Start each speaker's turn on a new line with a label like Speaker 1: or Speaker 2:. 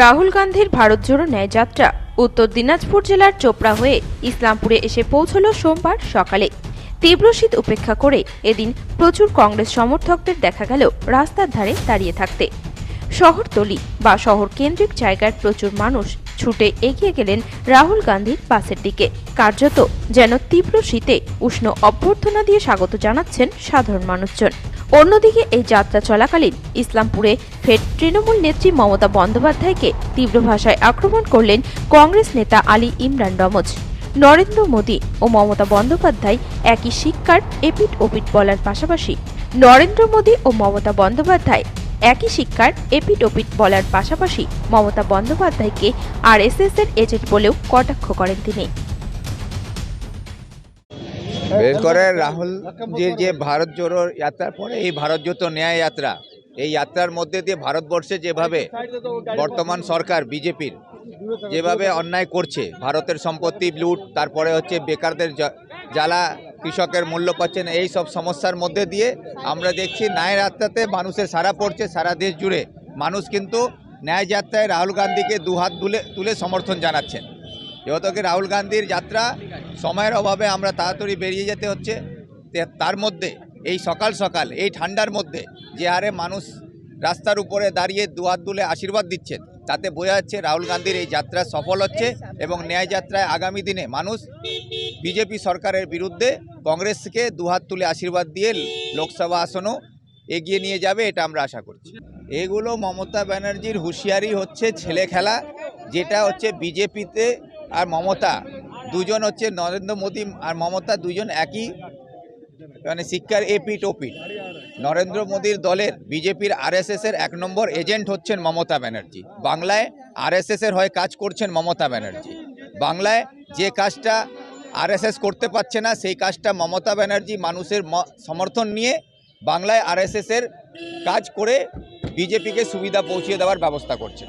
Speaker 1: রাহুল গান্ধীর ভারত জোড়ো ন্যায় যাত্রা। উত্তর দিনাজপুর জেলার চোপড়া হয়ে ইসলামপুরে এসে পৌঁছল সোমবার সকালে। তীব্র শীত উপেক্ষা করে এদিন প্রচুর কংগ্রেস সমর্থকদের দেখা গেল রাস্তার ধারে দাঁড়িয়ে থাকতে। শহরতলি বা শহর কেন্দ্রিক জায়গার প্রচুর মানুষ ছুটে এগিয়ে গেলেন রাহুল গান্ধীর বাসের দিকে। কার্যত যেন তীব্র শীতে উষ্ণ অভ্যর্থনা দিয়ে স্বাগত জানাচ্ছেন সাধারণ মানুষজন। অন্যদিকে এই যাত্রা চলাকালীন ইসলামপুরে ফের তৃণমূল নেত্রী মমতা বন্দ্যোপাধ্যায়কে তীব্র ভাষায় আক্রমণ করলেন কংগ্রেস নেতা আলী ইমরান রমজ। নরেন্দ্র মোদী ও মমতা বন্দ্যোপাধ্যায় একই শিক্ষার এপিট ওপিট বলার পাশাপাশি নরেন্দ্র মোদী ও মমতা বন্দ্যোপাধ্যায় একই শিক্ষার এপিট ওপিট বলার পাশাপাশি মমতা বন্দ্যোপাধ্যায়কে আরএসএস এর এজেন্ট বলেও কটাক্ষ করেন তিনি।
Speaker 2: বের করে রাহুল যে যে ভারত জোড়ো যাত্রার পরে এই ভারত জোতো ন্যায় যাত্রা। এই যাত্রার মধ্যে দিয়ে ভারতবর্ষে যেভাবে বর্তমান সরকার বিজেপির যেভাবে অন্যায় করছে ভারতের সম্পত্তি লুট তারপরে হচ্ছে বেকারদের জ্বালা কৃষকের মূল্য পাচ্ছেন এই সব সমস্যার মধ্যে দিয়ে আমরা দেখছি ন্যায় যাত্রাতে মানুষের সারা পড়ছে সারা দেশ জুড়ে। মানুষ কিন্তু ন্যায় যাত্রায় রাহুল গান্ধীকে দুহাত তুলে তুলে সমর্থন জানাচ্ছেন। যেহেতু রাহুল গান্ধীর যাত্রা সময়ের অভাবে আমরা তাড়াতাড়ি বেরিয়ে যেতে হচ্ছে। তার মধ্যে, এই সকাল সকাল, এই ঠান্ডার মধ্যে যে হারে মানুষ রাস্তার উপরে দাঁড়িয়ে দুহাত তুলে আশীর্বাদ দিচ্ছেন তাতে বোঝা যাচ্ছে রাহুল গান্ধীর এই যাত্রা সফল হচ্ছে এবং ন্যায় যাত্রায় আগামী দিনে মানুষ বিজেপি সরকারের বিরুদ্ধে কংগ্রেসকে দুহাত তুলে আশীর্বাদ দিয়ে লোকসভা আসনও এগিয়ে নিয়ে যাবে এটা আমরা আশা করছি। এগুলো মমতা ব্যানার্জির হুঁশিয়ারি হচ্ছে ছেলে খেলা যেটা হচ্ছে বিজেপিতে আর মমতা দুজন হচ্ছে নরেন্দ্র মোদী আর মমতা, দুজন একই মানে শিক্ষার এপি টোপি। নরেন্দ্র মোদীর দলের বিজেপির আরএসএস এর এক নম্বর এজেন্ট হচ্ছেন মমতা ব্যানার্জি। বাংলায় আরএসএস এর হয়ে কাজ করছেন মমতা ব্যানার্জি। বাংলায় যে কাজটা আরএসএস করতে পারছে না, সেই কাজটা মমতা ব্যানার্জি মানুষের সমর্থন নিয়ে বাংলায় আরএসএস এর কাজ করে বিজেপিকে সুবিধা পৌঁছে দেওয়ার ব্যবস্থা করছেন।